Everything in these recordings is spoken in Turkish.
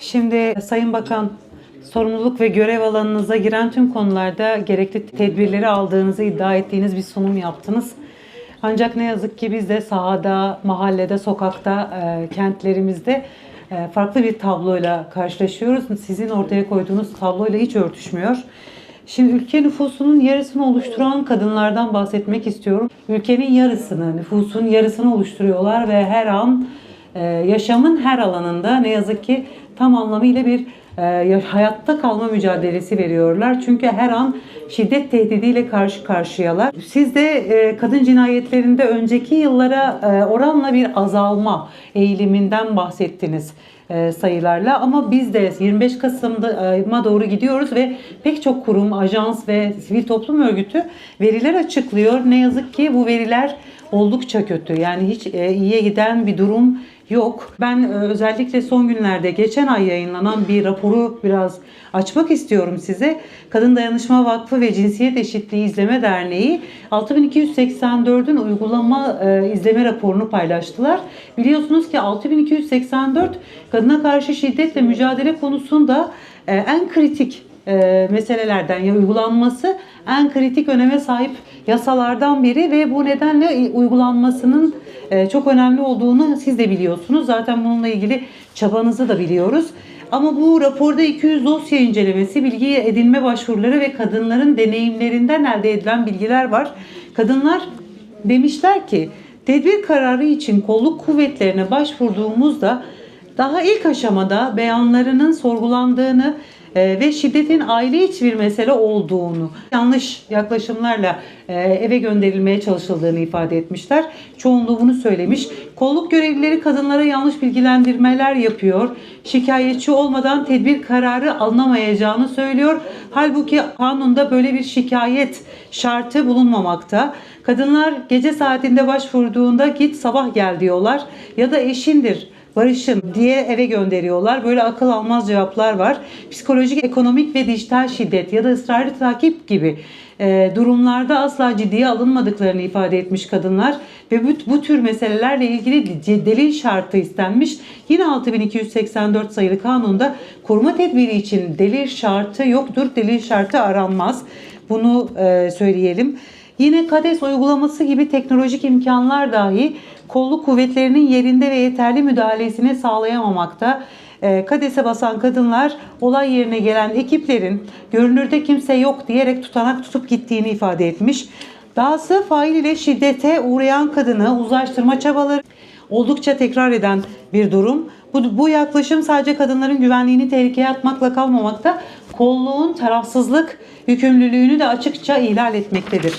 Şimdi Sayın Bakan sorumluluk ve görev alanınıza giren tüm konularda gerekli tedbirleri aldığınızı iddia ettiğiniz bir sunum yaptınız. Ancak ne yazık ki biz de sahada, mahallede, sokakta, e, kentlerimizde e, farklı bir tabloyla karşılaşıyoruz. Sizin ortaya koyduğunuz tabloyla hiç örtüşmüyor. Şimdi ülke nüfusunun yarısını oluşturan kadınlardan bahsetmek istiyorum. Ülkenin yarısını, nüfusun yarısını oluşturuyorlar ve her an yaşamın her alanında ne yazık ki tam anlamıyla bir e, ya- hayatta kalma mücadelesi veriyorlar. Çünkü her an şiddet tehdidiyle karşı karşıyalar. Siz de e, kadın cinayetlerinde önceki yıllara e, oranla bir azalma eğiliminden bahsettiniz sayılarla ama biz de 25 Kasım'a doğru gidiyoruz ve pek çok kurum, ajans ve sivil toplum örgütü veriler açıklıyor. Ne yazık ki bu veriler oldukça kötü. Yani hiç iyiye giden bir durum yok. Ben e, özellikle son günlerde geçen ay yayınlanan bir raporu biraz açmak istiyorum size. Kadın Dayanışma Vakfı ve Cinsiyet Eşitliği İzleme Derneği 6284'ün uygulama e, izleme raporunu paylaştılar. Biliyorsunuz ki 6284 kadına karşı şiddetle mücadele konusunda e, en kritik e, meselelerden ya uygulanması en kritik öneme sahip yasalardan biri ve bu nedenle uygulanmasının çok önemli olduğunu siz de biliyorsunuz. Zaten bununla ilgili çabanızı da biliyoruz. Ama bu raporda 200 dosya incelemesi, bilgi edinme başvuruları ve kadınların deneyimlerinden elde edilen bilgiler var. Kadınlar demişler ki tedbir kararı için kolluk kuvvetlerine başvurduğumuzda daha ilk aşamada beyanlarının sorgulandığını e, ve şiddetin aile içi bir mesele olduğunu, yanlış yaklaşımlarla e, eve gönderilmeye çalışıldığını ifade etmişler. Çoğunluğu bunu söylemiş. Kolluk görevlileri kadınlara yanlış bilgilendirmeler yapıyor. Şikayetçi olmadan tedbir kararı alınamayacağını söylüyor. Halbuki kanunda böyle bir şikayet şartı bulunmamakta. Kadınlar gece saatinde başvurduğunda git sabah gel diyorlar ya da eşindir barışın diye eve gönderiyorlar. Böyle akıl almaz cevaplar var. Psikolojik, ekonomik ve dijital şiddet ya da ısrarlı takip gibi e, durumlarda asla ciddiye alınmadıklarını ifade etmiş kadınlar ve bu, bu tür meselelerle ilgili de- delil şartı istenmiş. Yine 6284 sayılı kanunda koruma tedbiri için delil şartı yoktur. Delil şartı aranmaz. Bunu e, söyleyelim. Yine KADES uygulaması gibi teknolojik imkanlar dahi kolluk kuvvetlerinin yerinde ve yeterli müdahalesini sağlayamamakta. Ee, KADES'e basan kadınlar olay yerine gelen ekiplerin görünürde kimse yok diyerek tutanak tutup gittiğini ifade etmiş. Dahası fail ile şiddete uğrayan kadını uzlaştırma çabaları oldukça tekrar eden bir durum. Bu, bu yaklaşım sadece kadınların güvenliğini tehlikeye atmakla kalmamakta, kolluğun tarafsızlık yükümlülüğünü de açıkça ihlal etmektedir.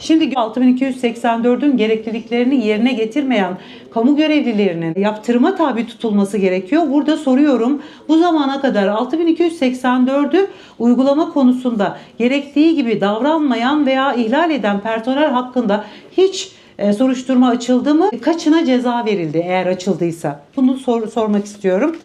Şimdi 6284'ün gerekliliklerini yerine getirmeyen kamu görevlilerinin yaptırıma tabi tutulması gerekiyor. Burada soruyorum bu zamana kadar 6284'ü uygulama konusunda gerektiği gibi davranmayan veya ihlal eden personel hakkında hiç e, soruşturma açıldı mı? Kaçına ceza verildi eğer açıldıysa? Bunu sor- sormak istiyorum.